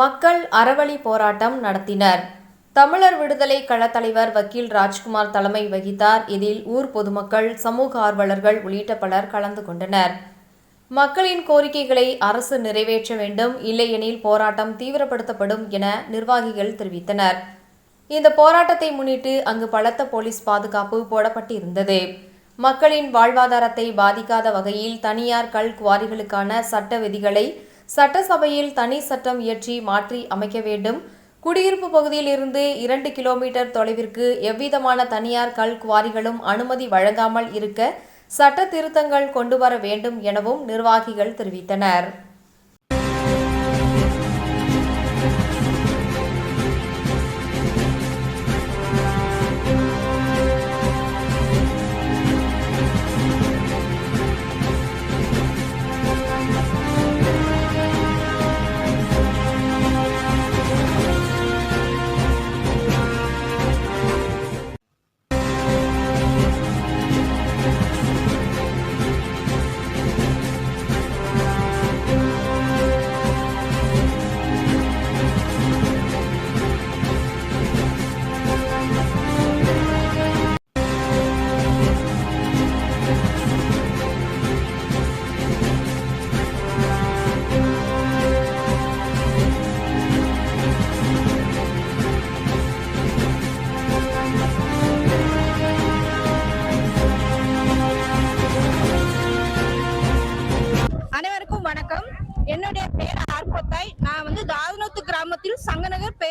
மக்கள் அறவழி போராட்டம் நடத்தினர். தமிழர் விடுதலை கழகத் தலைவர் வக்கீல் ராஜ்குமார் தலைமை வகித்தார். இதில் ஊர் பொதுமக்கள் சமூக ஆர்வலர்கள் உள்ளிட்ட பலர் கலந்து கொண்டனர். மக்களின் கோரிக்கைகளை அரசு நிறைவேற்ற வேண்டும் இல்லையெனில் போராட்டம் தீவிரப்படுத்தப்படும் என நிர்வாகிகள் தெரிவித்தனர். இந்த போராட்டத்தை முன்னிட்டு அங்கு பலத்த போலீஸ் பாதுகாப்பு போடப்பட்டிருந்தது. மக்களின் வாழ்வாதாரத்தை பாதிக்காத வகையில் தனியார் கல் குவாரிகளுக்கான சட்ட விதிகளை சட்டசபையில் தனி சட்டம் இயற்றி மாற்றி அமைக்க வேண்டும். குடியிருப்பு பகுதியில் இருந்து இரண்டு கிலோமீட்டர் தொலைவிற்கு எவ்விதமான தனியார் கல் குவாரிகளும் அனுமதி வழங்காமல் இருக்க சட்ட திருத்தங்கள் கொண்டு வர வேண்டும் எனவும் நிர்வாகிகள் தெரிவித்தனர்.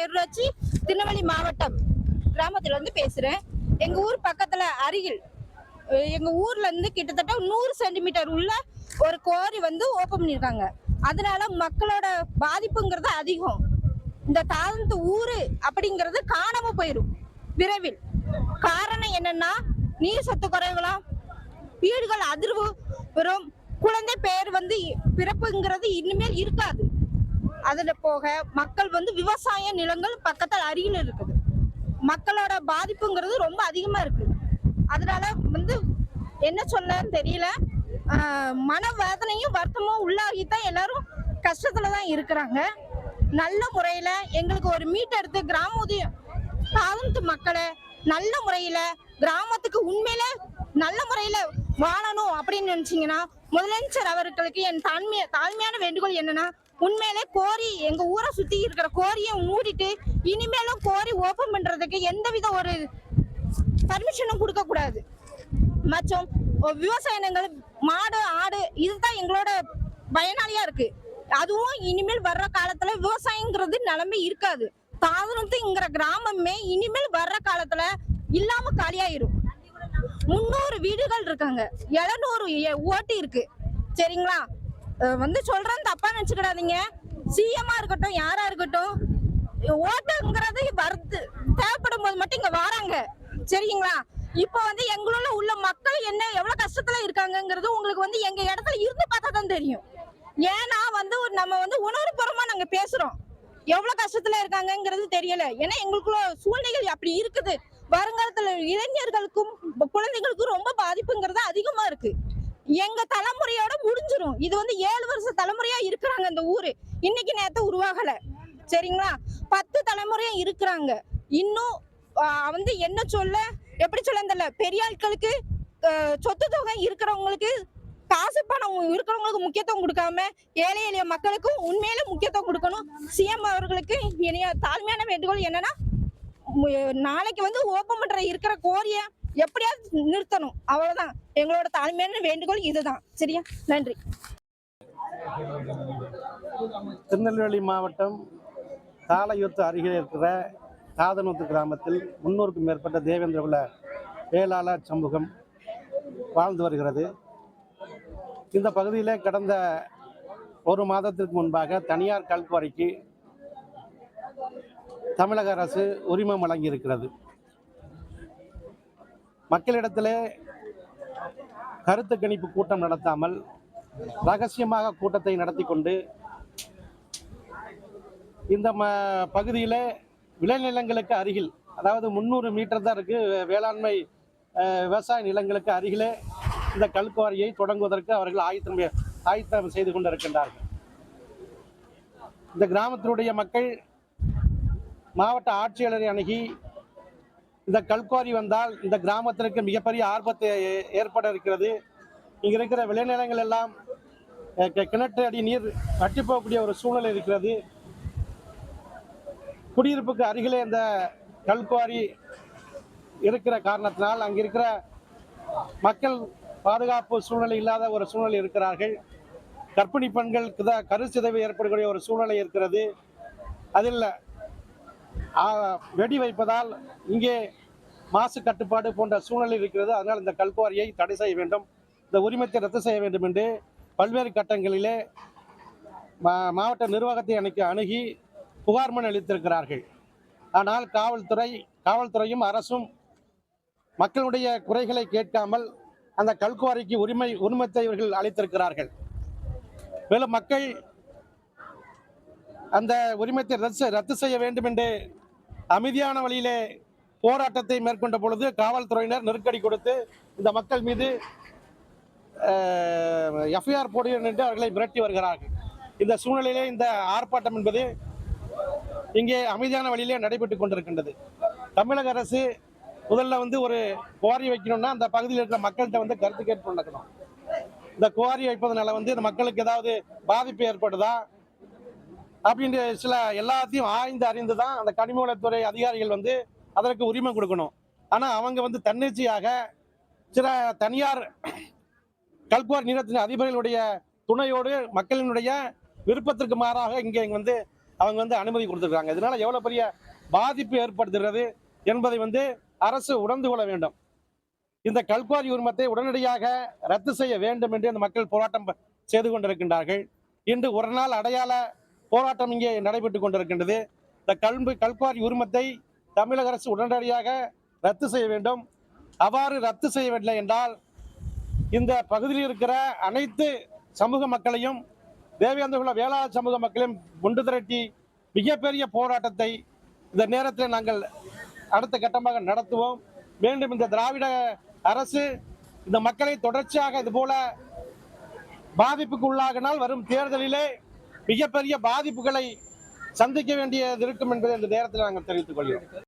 பேரூராட்சி திருநெல்வேலி மாவட்டம் கிராமத்திலேருந்து இருந்து எங்கள் ஊர் பக்கத்தில் அருகில் எங்கள் ஊர்லேருந்து கிட்டத்தட்ட நூறு சென்டிமீட்டர் உள்ள ஒரு கோரி வந்து ஓப்பன் பண்ணியிருக்காங்க. அதனால மக்களோட பாதிப்புங்கிறது அதிகம். இந்த தாழ்ந்து ஊர் அப்படிங்கிறது காணாம போயிடும் விரைவில். காரணம் என்னன்னா நீர் சத்து குறைவுலாம் வீடுகள் அதிர்வு வரும் குழந்தை பேர் வந்து பிறப்புங்கிறது இனிமேல் இருக்காது. அதில் போக மக்கள் வந்து விவசாய நிலங்கள் பக்கத்தில் அருகில் இருக்குது. மக்களோட பாதிப்புங்கிறது ரொம்ப அதிகமாக இருக்குது. அதனால வந்து என்ன சொல்லன்னு தெரியல. மன வேதனையும் வருத்தமும் உள்ளாகி தான் எல்லாரும் கஷ்டத்துல தான் இருக்கிறாங்க. நல்ல முறையில் எங்களுக்கு ஒரு மீட் எடுத்து கிராம உதய தாழ்ந்து மக்களை நல்ல முறையில் கிராமத்துக்கு உண்மையில நல்ல முறையில் வாழணும் அப்படின்னு நினச்சிங்கன்னா முதலமைச்சர் அவர்களுக்கு என் தாழ்மைய தாழ்மையான வேண்டுகோள் என்னன்னா உண்மையிலே கோரி எங்க ஊரை சுத்தி இருக்கிற கோரியை மூடிட்டு இனிமேலும் கோரி ஓபன் பண்றதுக்கு எந்தவித ஒரு பர்மிஷனும் கொடுக்க கூடாது. மற்றும் விவசாய நிலங்கள் மாடு ஆடு இதுதான் எங்களோட பயனாளியா இருக்கு. அதுவும் இனிமேல் வர்ற காலத்துல விவசாயங்கிறது நிலைமை இருக்காது. தாதனத்துங்கிற கிராமமே இனிமேல் வர்ற காலத்துல இல்லாம காலியாயிரும். முந்நூறு வீடுகள் இருக்காங்க. எழுநூறு ஓட்டு இருக்கு சரிங்களா? வந்து சொல்றேன் தப்பா நினைச்சுக்கிடாதீங்க. சிஎம்மா இருக்கட்டும் யாரா இருக்கட்டும் ஓட்டுங்கிறது வருது தேவைப்படும் போது மட்டும் இங்க வராங்க. சரிங்களா? இப்போ வந்து எங்களுள்ள உள்ள மக்கள் என்ன எவ்வளவு கஷ்டத்துல இருக்காங்கங்கிறது உங்களுக்கு வந்து எங்க இடத்துல இருந்து பார்த்தா தான் தெரியும். ஏன்னா வந்து ஒரு நம்ம வந்து உணர்வுபூர்வமா நாங்க பேசுறோம். எவ்வளவு கஷ்டத்துல இருக்காங்கங்கிறது தெரியல. ஏன்னா எங்களுக்குள்ள சூழ்நிலைகள் அப்படி இருக்குது. வருங்காலத்துல இளைஞர்களுக்கும் குழந்தைகளுக்கும் ரொம்ப பாதிப்புங்கிறது அதிகமா இருக்கு. எங்க தலைமுறையோட முடிஞ்சிரும். இது வந்து ஏழு வருஷ தலைமுறையா இருக்கிறாங்க இந்த ஊரு. இன்னைக்கு நேரத்தை உருவாகல. சரிங்களா? பத்து தலைமுறையா இருக்கிறாங்க. இன்னும் வந்து என்ன சொல்ல எப்படி சொல்ல தெரியல. பெரிய ஆட்களுக்கு சொத்து தொகை இருக்கிறவங்களுக்கு காசு பணம் இருக்கிறவங்களுக்கு முக்கியத்துவம் கொடுக்காம ஏழை எளிய மக்களுக்கும் உண்மையில முக்கியத்துவம் கொடுக்கணும். சிஎம் அவர்களுக்கு இனிய தாழ்மையான வேண்டுகோள் என்னன்னா நாளைக்கு வந்து ஓப்பன் பண்ற இருக்கிற கோரிய எப்படியாவது நிறுத்தணும். அவ்வளவுதான். எங்களோட தலைமையான வேண்டுகோள் இதுதான். சரியா? நன்றி. திருநெல்வேலி மாவட்டம் காலையூத்து அருகில் இருக்கிற தாதனூத்து கிராமத்தில் முன்னூறுக்கும் மேற்பட்ட தேவேந்திர குல வேளாளர் சமூகம் வாழ்ந்து வருகிறது. இந்த பகுதியில் கடந்த ஒரு மாதத்திற்கு முன்பாக தனியார் கல்குவாரிக்கு தமிழக அரசு உரிமம் வழங்கியிருக்கிறது. மக்களிடத்திலே கருத்து கணிப்பு கூட்டம் நடத்தாமல் ரகசியமாக கூட்டத்தை நடத்தி கொண்டு இந்த ம பகுதியில் விளைநிலங்களுக்கு அருகில் அதாவது முந்நூறு மீட்டர் தான் இருக்குது வேளாண்மை விவசாய நிலங்களுக்கு அருகிலே இந்த கல்குவாரியை தொடங்குவதற்கு அவர்கள் ஆயத்தம் ஆயத்தம் செய்து கொண்டிருக்கின்றார்கள். இந்த கிராமத்தினுடைய மக்கள் மாவட்ட ஆட்சியாளரை அணுகி இந்த கல்குவாரி வந்தால் இந்த கிராமத்திற்கு மிகப்பெரிய ஆர்வத்தை ஏ- ஏற்பட இருக்கிறது. இங்க இருக்கிற விளைநிலங்கள் எல்லாம் கிணற்று அடி நீர் வற்றி போகக்கூடிய ஒரு சூழ்நிலை இருக்கிறது. குடியிருப்புக்கு அருகிலே இந்த கல்குவாரி இருக்கிற காரணத்தினால் அங்க இருக்கிற மக்கள் பாதுகாப்பு சூழ்நிலை இல்லாத ஒரு சூழ்நிலை இருக்கிறார்கள். கர்ப்பிணி பெண்களுக்கு தான் கருச்சிதைவு ஏற்படக்கூடிய ஒரு சூழ்நிலை இருக்கிறது. அதில் வெடி வைப்பதால் இங்கே மாசு கட்டுப்பாடு போன்ற சூழ்நிலை இருக்கிறது. அதனால் இந்த கல்குவாரியை தடை செய்ய வேண்டும். இந்த உரிமத்தை ரத்து செய்ய வேண்டும் என்று பல்வேறு கட்டங்களிலே மா- மாவட்ட நிர்வாகத்தை அன்னைக்கு அணுகி புகார் மனு அளித்திருக்கிறார்கள். ஆனால் காவல்துறை காவல்துறையும் அரசும் மக்களுடைய குறைகளை கேட்காமல் அந்த கல்குவாரிக்கு உரிமை உரிமத்தை இவர்கள் அளித்திருக்கிறார்கள். மேலும் மக்கள் அந்த உரிமத்தை ரத்து செய்- ரத்து செய்ய வேண்டும் என்று அமைதியான வழியிலே போராட்டத்தை மேற்கொண்ட பொழுது காவல்துறையினர் நெருக்கடி கொடுத்து இந்த மக்கள் மீது எஃப்ஐஆர் போடுகிறேன் என்று அவர்களை மிரட்டி வருகிறார்கள். இந்த சூழ்நிலையிலே இந்த ஆர்ப்பாட்டம் என்பது இங்கே அமைதியான வழியிலே நடைபெற்றுக் கொண்டிருக்கின்றது. தமிழக அரசு முதல்ல வந்து ஒரு குவாரி வைக்கணும்னா அந்த பகுதியில் இருக்கிற மக்கள்கிட்ட வந்து கருத்து கேட்டு நடக்கணும் இந்த குவாரி வைப்பதனால வந்து இந்த மக்களுக்கு ஏதாவது பாதிப்பு ஏற்படுதா? அப்படின்ற சில எல்லாத்தையும் ஆய்ந்து அறிந்து தான் அந்த கனிமவளத்துறை அதிகாரிகள் வந்து அதற்கு உரிமை கொடுக்கணும். ஆனால் அவங்க வந்து தன்னிச்சையாக சில தனியார் கல்குவார் நிறுவனத்தின் அதிபர்களுடைய துணையோடு மக்களினுடைய விருப்பத்திற்கு மாறாக இங்கே வந்து அவங்க வந்து அனுமதி கொடுத்துருக்காங்க. இதனால எவ்வளோ பெரிய பாதிப்பு ஏற்படுத்துகிறது என்பதை வந்து அரசு உணர்ந்து கொள்ள வேண்டும். இந்த கல்குவாரி உரிமத்தை உடனடியாக ரத்து செய்ய வேண்டும் என்று இந்த மக்கள் போராட்டம் செய்து கொண்டிருக்கின்றார்கள். இன்று ஒரு நாள் அடையாள போராட்டம் இங்கே நடைபெற்றுக் கொண்டிருக்கின்றது. இந்த கல்பு கல்குவாரி உரிமத்தை தமிழக அரசு உடனடியாக ரத்து செய்ய வேண்டும். அவ்வாறு ரத்து செய்யவில்லை என்றால் இந்த பகுதியில் இருக்கிற அனைத்து சமூக மக்களையும் தேவேந்திரகுல வேளாண் சமூக மக்களையும் ஒன்று திரட்டி மிகப்பெரிய போராட்டத்தை இந்த நேரத்தில் நாங்கள் அடுத்த கட்டமாக நடத்துவோம். மீண்டும் இந்த திராவிட அரசு இந்த மக்களை தொடர்ச்சியாக இது போல பாதிப்புக்கு உள்ளாகினால் வரும் தேர்தலிலே மிகப்பெரிய பாதிப்புகளை சந்திக்க வேண்டியது இருக்கும் என்பதை இந்த நேரத்தில் நாங்கள் தெரிவித்துக் கொள்கிறோம்.